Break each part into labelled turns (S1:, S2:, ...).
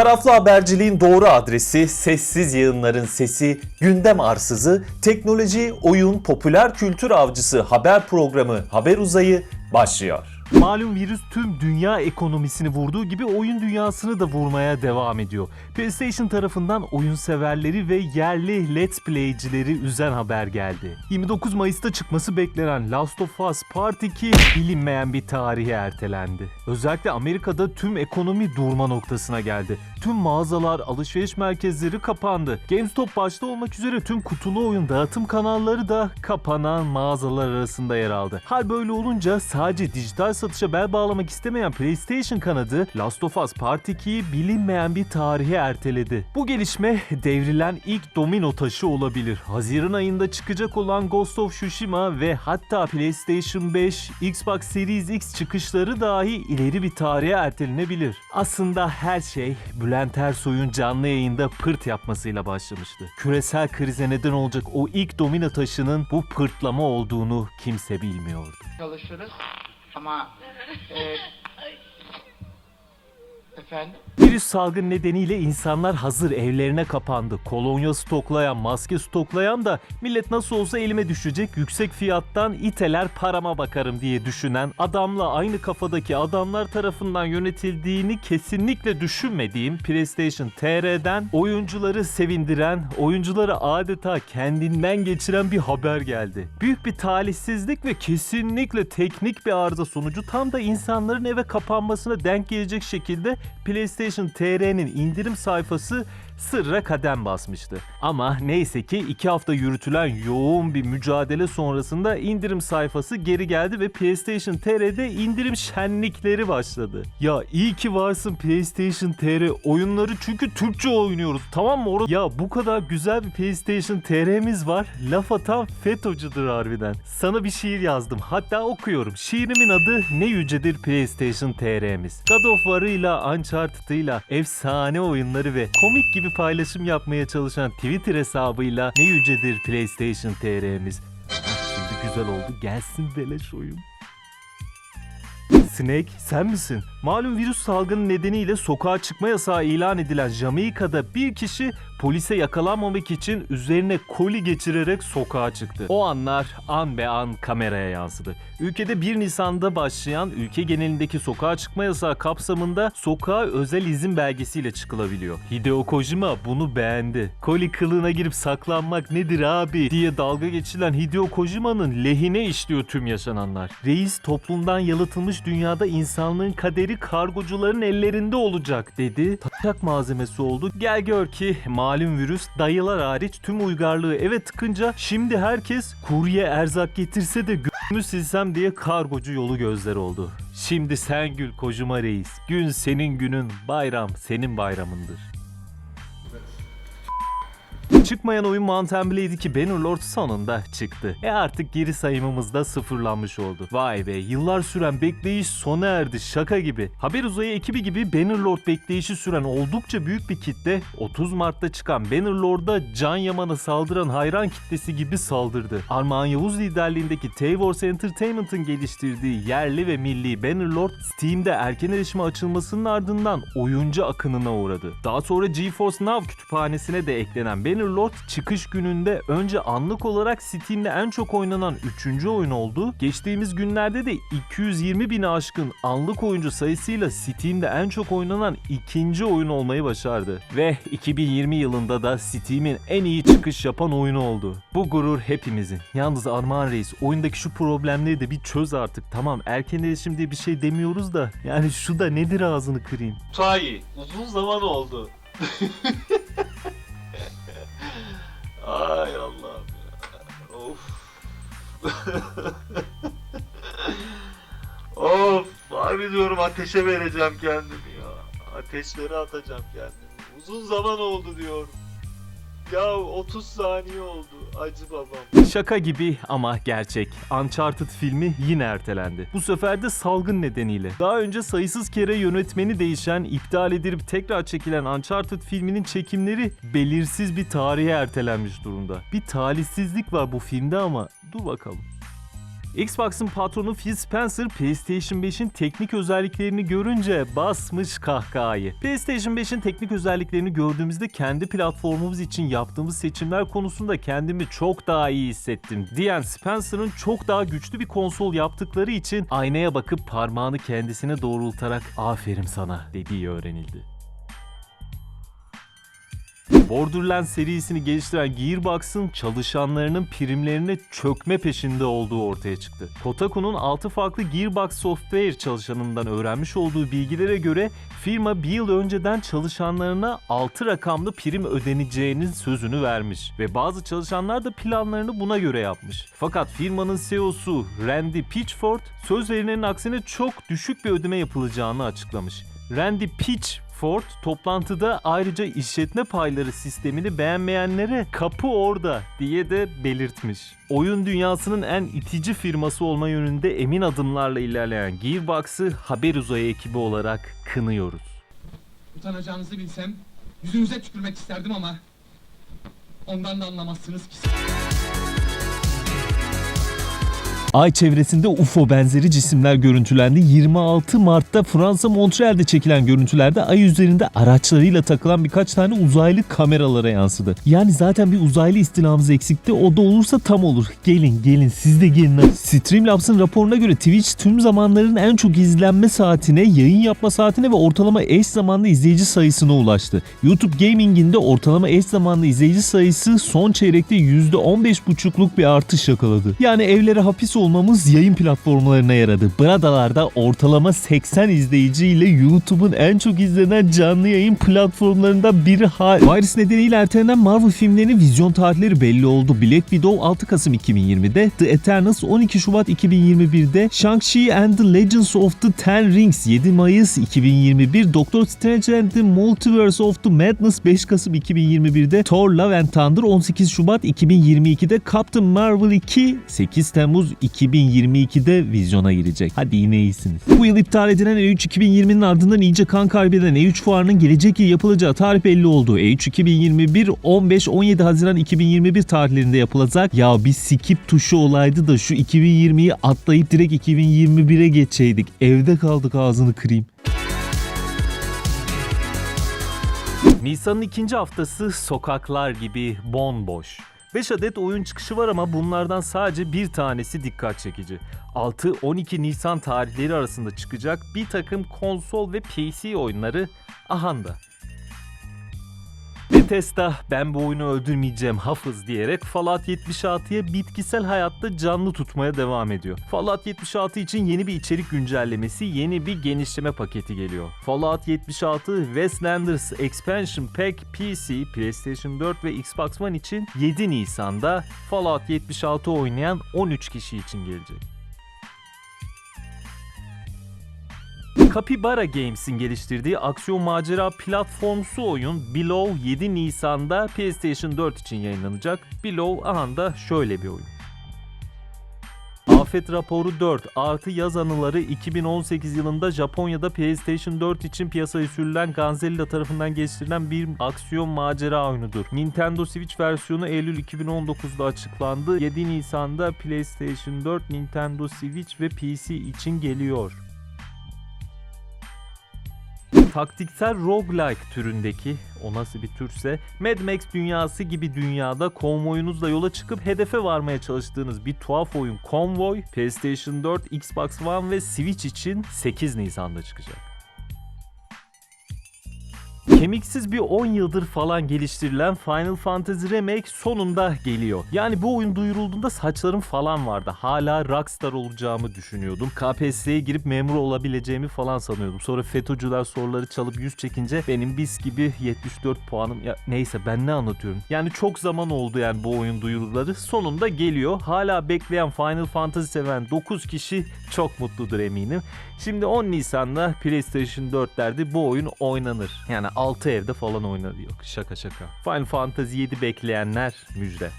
S1: Taraflı haberciliğin doğru adresi, sessiz yayınların sesi, gündem arsızı, teknoloji, oyun, popüler kültür avcısı haber programı Haber Uzayı başlıyor. Malum virüs tüm dünya ekonomisini vurduğu gibi oyun dünyasını da vurmaya devam ediyor. PlayStation tarafından oyun severleri ve yerli Let's Play'cileri üzen haber geldi. 29 Mayıs'ta çıkması beklenen Last of Us Part 2 bilinmeyen bir tarihe ertelendi. Özellikle Amerika'da tüm ekonomi durma noktasına geldi. Tüm mağazalar, alışveriş merkezleri kapandı. GameStop başta olmak üzere tüm kutulu oyun dağıtım kanalları da kapanan mağazalar arasında yer aldı. Hal böyle olunca sadece dijital satışa bel bağlamak istemeyen PlayStation kanadı Last of Us Part 2'yi bilinmeyen bir tarihe erteledi. Bu gelişme devrilen ilk domino taşı olabilir. Haziran ayında çıkacak olan Ghost of Tsushima ve hatta PlayStation 5, Xbox Series X çıkışları dahi ileri bir tarihe ertelenebilir. Aslında her şey Bülent Ersoy'un canlı yayında pırt yapmasıyla başlamıştı. Küresel krize neden olacak o ilk domino taşının bu pırtlama olduğunu kimse bilmiyordu.
S2: çalışırız ama e, efendim
S1: Virüs salgın nedeniyle insanlar hazır evlerine kapandı. Kolonya stoklayan, maske stoklayan da millet nasıl olsa elime düşecek yüksek fiyattan iteler parama bakarım diye düşünen adamla aynı kafadaki adamlar tarafından yönetildiğini kesinlikle düşünmediğim PlayStation TR'den oyuncuları sevindiren, oyuncuları adeta kendinden geçiren bir haber geldi. Büyük bir talihsizlik ve kesinlikle teknik bir arıza sonucu tam da insanların eve kapanmasına denk gelecek şekilde PlayStation TR'nin indirim sayfası sırra kadem basmıştı. Ama neyse ki iki hafta yürütülen yoğun bir mücadele sonrasında indirim sayfası geri geldi ve PlayStation TR'de indirim şenlikleri başladı. Ya iyi ki varsın PlayStation TR oyunları çünkü Türkçe oynuyoruz tamam mı? Ya bu kadar güzel bir PlayStation TR'miz var. Laf atan FETÖ'cüdür harbiden. Sana bir şiir yazdım. Hatta okuyorum. Şiirimin adı Ne Yücedir PlayStation TR'miz. God of War'ıyla, Uncharted'ıyla, efsane oyunları ve komik gibi paylaşım yapmaya çalışan Twitter hesabıyla Ne Yücedir PlayStation TR'miz. Ah, Şimdi güzel oldu. Gelsin beleş oyun. Snake sen misin? Malum virüs salgını nedeniyle sokağa çıkma yasağı ilan edilen Jamaika'da bir kişi polise yakalanmamak için üzerine koli geçirerek sokağa çıktı. O anlar an be an kameraya yansıdı. Ülkede 1 Nisan'da başlayan ülke genelindeki sokağa çıkma yasağı kapsamında sokağa özel izin belgesiyle çıkılabiliyor. Hideo Kojima bunu beğendi. Koli kılığına girip saklanmak nedir abi diye dalga geçilen Hideo Kojima'nın lehine işliyor tüm yaşananlar. Reis toplumdan yalıtılmış dünyada insanlığın kaderi kargocuların ellerinde olacak dedi. Taşak malzemesi oldu. Gel gör ki malum virüs dayılar hariç tüm uygarlığı eve tıkınca şimdi herkes kurye erzak getirse de gönlümü silsem diye kargocu yolu gözler oldu. Şimdi sen gül Kojima reis. Gün senin günün, bayram senin bayramındır. Çıkmayan oyun Mount Blade 2 Bannerlord sonunda çıktı. E artık geri sayımımız da sıfırlanmış oldu. Vay be yıllar süren bekleyiş sona erdi şaka gibi. Haber uzayı ekibi gibi Bannerlord bekleyişi süren oldukça büyük bir kitle 30 Mart'ta çıkan Bannerlord'a Can Yaman'a saldıran hayran kitlesi gibi saldırdı. Armağan Yavuz liderliğindeki Tavors Entertainment'ın geliştirdiği yerli ve milli Bannerlord Steam'de erken erişime açılmasının ardından oyuncu akınına uğradı. Daha sonra GeForce Now kütüphanesine de eklenen Bannerlord çıkış gününde önce anlık olarak Steam'de en çok oynanan 3. oyun oldu. Geçtiğimiz günlerde de 220 bini aşkın anlık oyuncu sayısıyla Steam'de en çok oynanan ikinci oyun olmayı başardı. Ve 2020 yılında da Steam'in en iyi çıkış yapan oyunu oldu. Bu gurur hepimizin. Yalnız Armağan Reis oyundaki şu problemleri de bir çöz artık. Tamam erken erişim diye bir şey demiyoruz da yani şu da nedir ağzını kırayım.
S3: Tutayi uzun zaman oldu. Ay Allah'ım ya. Of. of. Harbi diyorum ateşe vereceğim kendimi ya. Ateşlere atacağım kendimi. Uzun zaman oldu diyorum. Ya 30 saniye oldu acı babam.
S1: Şaka gibi ama gerçek. Uncharted filmi yine ertelendi. Bu sefer de salgın nedeniyle. Daha önce sayısız kere yönetmeni değişen, iptal edilip tekrar çekilen Uncharted filminin çekimleri belirsiz bir tarihe ertelenmiş durumda. Bir talihsizlik var bu filmde ama dur bakalım. Xbox'ın patronu Phil Spencer PlayStation 5'in teknik özelliklerini görünce basmış kahkahayı. PlayStation 5'in teknik özelliklerini gördüğümüzde kendi platformumuz için yaptığımız seçimler konusunda kendimi çok daha iyi hissettim diyen Spencer'ın çok daha güçlü bir konsol yaptıkları için aynaya bakıp parmağını kendisine doğrultarak aferin sana dediği öğrenildi. Borderlands serisini geliştiren Gearbox'ın çalışanlarının primlerine çökme peşinde olduğu ortaya çıktı. Kotaku'nun 6 farklı Gearbox Software çalışanından öğrenmiş olduğu bilgilere göre firma bir yıl önceden çalışanlarına 6 rakamlı prim ödeneceğinin sözünü vermiş ve bazı çalışanlar da planlarını buna göre yapmış. Fakat firmanın CEO'su Randy Pitchford söz verilenin aksine çok düşük bir ödeme yapılacağını açıklamış. Randy Pitchford toplantıda ayrıca işletme payları sistemini beğenmeyenlere kapı orada diye de belirtmiş. Oyun dünyasının en itici firması olma yönünde emin adımlarla ilerleyen Gearbox'ı haber uzayı ekibi olarak kınıyoruz.
S4: Utanacağınızı bilsem yüzünüze tükürmek isterdim ama ondan da anlamazsınız ki.
S1: Ay çevresinde UFO benzeri cisimler görüntülendi. 26 Mart'ta Fransa Montreal'de çekilen görüntülerde ay üzerinde araçlarıyla takılan birkaç tane uzaylı kameralara yansıdı. Yani zaten bir uzaylı istilamız eksikti. O da olursa tam olur. Gelin gelin siz de gelin. Streamlabs'ın raporuna göre Twitch tüm zamanların en çok izlenme saatine, yayın yapma saatine ve ortalama eş zamanlı izleyici sayısına ulaştı. YouTube Gaming'in de ortalama eş zamanlı izleyici sayısı son çeyrekte %15,5'luk bir artış yakaladı. Yani evlere hapis olmamız yayın platformlarına yaradı. Bradalarda ortalama 80 izleyici ile YouTube'un en çok izlenen canlı yayın platformlarından biri hal. Virüs nedeniyle ertelenen Marvel filmlerinin vizyon tarihleri belli oldu. Black Widow 6 Kasım 2020'de, The Eternals 12 Şubat 2021'de, Shang-Chi and the Legends of the Ten Rings 7 Mayıs 2021, Doctor Strange and the Multiverse of the Madness 5 Kasım 2021'de, Thor Love and Thunder 18 Şubat 2022'de, Captain Marvel 2 8 Temmuz 2022'de vizyona girecek. Hadi yine iyisiniz. Bu yıl iptal edilen E3 2020'nin ardından iyice kan kaybeden E3 fuarının gelecek yıl yapılacağı tarih belli oldu. E3 2021 15-17 Haziran 2021 tarihlerinde yapılacak. Ya bir skip tuşu olaydı da şu 2020'yi atlayıp direkt 2021'e geçeydik. Evde kaldık ağzını kırayım. Nisan'ın ikinci haftası sokaklar gibi bomboş. 5 adet oyun çıkışı var ama bunlardan sadece bir tanesi dikkat çekici. 6-12 Nisan tarihleri arasında çıkacak bir takım konsol ve PC oyunları ahanda. Bethesda ben bu oyunu öldürmeyeceğim hafız diyerek Fallout 76'ya bitkisel hayatta canlı tutmaya devam ediyor. Fallout 76 için yeni bir içerik güncellemesi, yeni bir genişleme paketi geliyor. Fallout 76 Westlanders Expansion Pack PC, PlayStation 4 ve Xbox One için 7 Nisan'da Fallout 76 oynayan 13 kişi için gelecek. Capybara Games'in geliştirdiği aksiyon macera platformsu oyun Below 7 Nisan'da PlayStation 4 için yayınlanacak. Below ahanda şöyle bir oyun. Afet Raporu 4 artı yaz anıları 2018 yılında Japonya'da PlayStation 4 için piyasaya sürülen Ganzella tarafından geliştirilen bir aksiyon macera oyunudur. Nintendo Switch versiyonu Eylül 2019'da açıklandı. 7 Nisan'da PlayStation 4, Nintendo Switch ve PC için geliyor taktiksel roguelike türündeki o nasıl bir türse Mad Max dünyası gibi dünyada konvoyunuzla yola çıkıp hedefe varmaya çalıştığınız bir tuhaf oyun Convoy PlayStation 4, Xbox One ve Switch için 8 Nisan'da çıkacak. Kemiksiz bir 10 yıldır falan geliştirilen Final Fantasy Remake sonunda geliyor. Yani bu oyun duyurulduğunda saçlarım falan vardı. Hala Rockstar olacağımı düşünüyordum. KPSS'ye girip memur olabileceğimi falan sanıyordum. Sonra FETÖ'cüler soruları çalıp yüz çekince benim bis gibi 74 puanım. Ya neyse ben ne anlatıyorum. Yani çok zaman oldu yani bu oyun duyuruları. Sonunda geliyor. Hala bekleyen Final Fantasy seven 9 kişi çok mutludur eminim. Şimdi 10 Nisan'da PlayStation 4'lerde bu oyun oynanır. Yani 6 evde falan oynanır. Yok şaka şaka. Final Fantasy 7 bekleyenler müjde.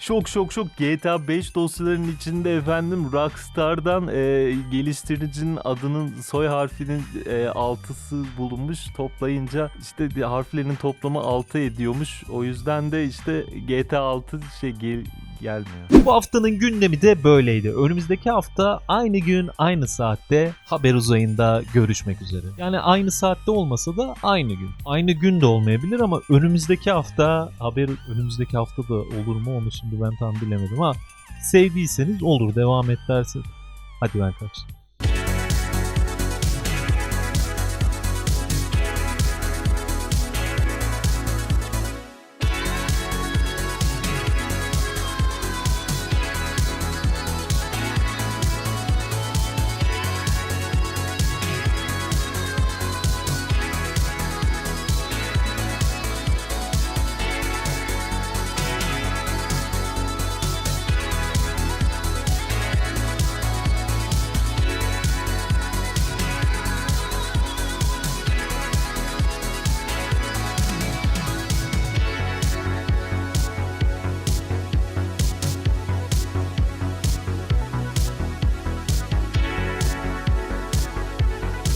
S1: Şok şok şok GTA 5 dosyalarının içinde efendim Rockstar'dan e, geliştiricinin adının soy harfinin e, altısı bulunmuş. Toplayınca işte harflerinin toplamı 6 ediyormuş. O yüzden de işte GTA 6 şey gel, gelmiyor. Bu haftanın gündemi de böyleydi. Önümüzdeki hafta aynı gün aynı saatte haber uzayında görüşmek üzere. Yani aynı saatte olmasa da aynı gün. Aynı gün de olmayabilir ama önümüzdeki hafta haber önümüzdeki hafta da olur mu onu şimdi ben tam bilemedim ha. Sevdiyseniz olur devam et derseniz. Hadi ben kaçtım.